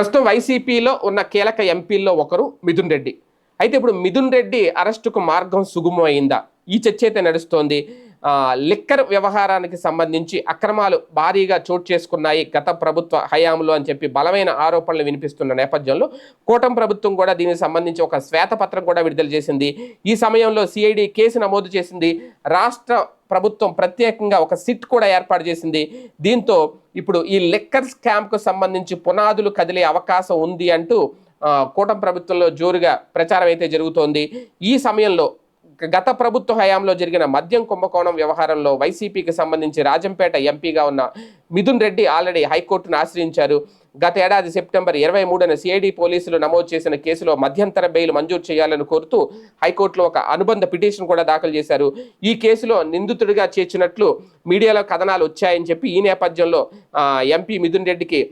ప్రస్తుతం వైసీపీలో ఉన్న కీలక ఎంపీల్లో ఒకరు మిథున్ రెడ్డి. అయితే ఇప్పుడు మిథున్ రెడ్డి అరెస్టుకు మార్గం సుగమం అయిందా ఈ చర్చ అయితే నడుస్తోంది. లిక్కర్ వ్యవహారానికి సంబంధించి అక్రమాలు భారీగా చోటు చేసుకున్నాయి గత ప్రభుత్వ హయాంలో అని చెప్పి బలమైన ఆరోపణలు వినిపిస్తున్న నేపథ్యంలో కూటమి ప్రభుత్వం కూడా దీనికి సంబంధించి ఒక శ్వేతపత్రం కూడా విడుదల చేసింది. ఈ సమయంలో సిఐడి కేసు నమోదు చేసింది. రాష్ట్ర ప్రభుత్వం ప్రత్యేకంగా ఒక సిట్ కూడా ఏర్పాటు చేసింది. దీంతో ఇప్పుడు ఈ లిక్కర్ స్కామ్కు సంబంధించి పునాదులు కదిలే అవకాశం ఉంది అంటూ కూటం కూటమి ప్రభుత్వంలో జోరుగా ప్రచారం అయితే జరుగుతోంది. ఈ సమయంలో గత ప్రభుత్వ హయాంలో జరిగిన మద్యం కుంభకోణం వ్యవహారంలో వైసీపీకి సంబంధించి రాజంపేట ఎంపీగా ఉన్న మిథున్ రెడ్డి ఆల్రెడీ హైకోర్టును ఆశ్రయించారు. గత ఏడాది సెప్టెంబర్ ఇరవై మూడున సిఐడి పోలీసులు నమోదు చేసిన కేసులో మధ్యంతర బెయిల్ మంజూరు చేయాలని కోరుతూ హైకోర్టులో ఒక అనుబంధ పిటిషన్ కూడా దాఖలు చేశారు. ఈ కేసులో నిందితుడిగా చేర్చినట్లు మీడియాలో కథనాలు వచ్చాయని చెప్పి ఈ నేపథ్యంలో ఎంపీ మిథున్ రెడ్డికి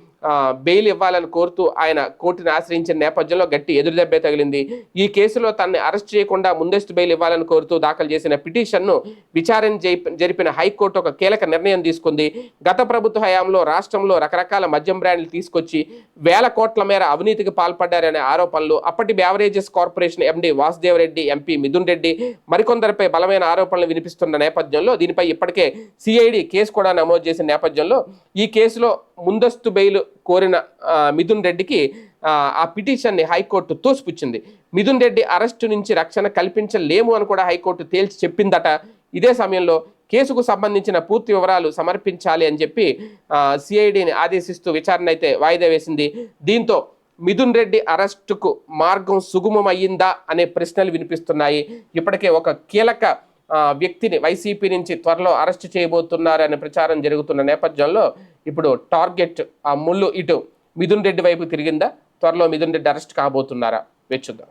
బెయిల్ ఇవ్వాలని కోరుతూ ఆయన కోర్టును ఆశ్రయించిన నేపథ్యంలో గట్టి ఎదురుదెబ్బే తగిలింది. ఈ కేసులో తనని అరెస్ట్ చేయకుండా ముందస్తు బెయిల్ ఇవ్వాలని కోరుతూ దాఖలు చేసిన పిటిషన్ను విచారణ జరిపిన హైకోర్టు ఒక కీలక నిర్ణయం తీసుకుంది. గత ప్రభుత్వ హయాంలో రాష్ట్రంలో రకరకాల మద్యం బ్రాండ్లు తీసుకొచ్చి వేల కోట్ల మేర అవినీతికి పాల్పడ్డారనే ఆరోపణలు అప్పటి beverages corporation MD Vasudevareddy MP Mithun Reddy మరికొందరిపై బలమైన ఆరోపణలు వినిపిస్తున్న నేపథ్యంలో దీనిపై ఇప్పటికే సిఐడి కేసు కూడా నమోదు చేసిన నేపథ్యంలో ఈ కేసులో ముందస్తు బెయిల్ కోరిన మిథున్ రెడ్డికి ఆ, పిటిషన్ని హైకోర్టు తోసిపుచ్చింది. మిథున్ రెడ్డి అరెస్టు నుంచి రక్షణ కల్పించలేము అని కూడా హైకోర్టు తేల్చి చెప్పిందట. ఇదే సమయంలో కేసుకు సంబంధించిన పూర్తి వివరాలు సమర్పించాలి అని చెప్పి సిఐడిని ఆదేశిస్తూ విచారణ అయితే వాయిదా వేసింది. దీంతో మిథున్ రెడ్డి అరెస్టుకు మార్గం సుగమమయ్యిందా అనే ప్రశ్నలు వినిపిస్తున్నాయి. ఇప్పటికే ఒక కీలక వ్యక్తిని వైసీపీ నుంచి త్వరలో అరెస్ట్ చేయబోతున్నారు అనే ప్రచారం జరుగుతున్న నేపథ్యంలో ఇప్పుడు టార్గెట్ ఆ ముళ్ళు ఇటు మిథున్ రెడ్డి వైపు తిరిగిందా? త్వరలో మిథున్ రెడ్డి అరెస్ట్ కాబోతున్నారా? వేచుద్దాం